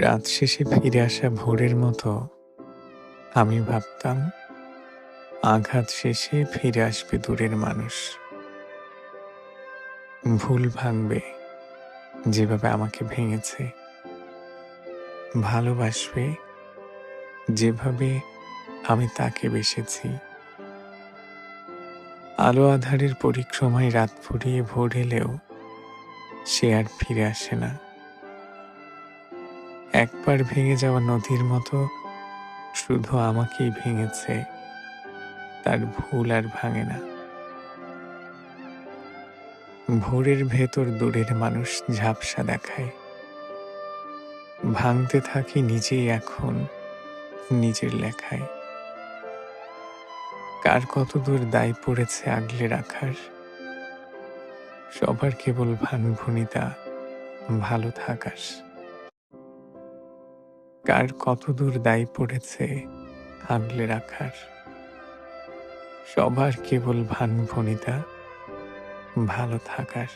রাত শেষে ফিরে আসা ভোরের মতো আমি ভাবতাম, আঘাত শেষে ফিরে আসবে দূরের মানুষ। ভুল ভাঙবে, যেভাবে আমাকে ভেঙেছে। ভালোবাসবে, যেভাবে আমি তাকে বেসেছি। আলো আধারের পরিক্রমায় রাত ফুরিয়ে ভোর এলেও সে আর ফিরে আসে না। একবার ভেঙে যাওয়া নদীর মতো শুধু আমাকেই ভেঙেছে। তার ভুল আর ভাঙে না। ভোরের ভেতর দূরের মানুষ ঝাপসা দেখায়। ভাঙতে থাকি নিজেই এখন, নিজের লেখায়। কার কত দূর দায় পড়েছে আগলে রাখার? সবার কেবল ভানভুনিতা, ভালো থাকার। কার কত দূর দায়ী পড়েছে আগলে রাখার। সবার কেবল ভান ভনিতা ভালো থাকার।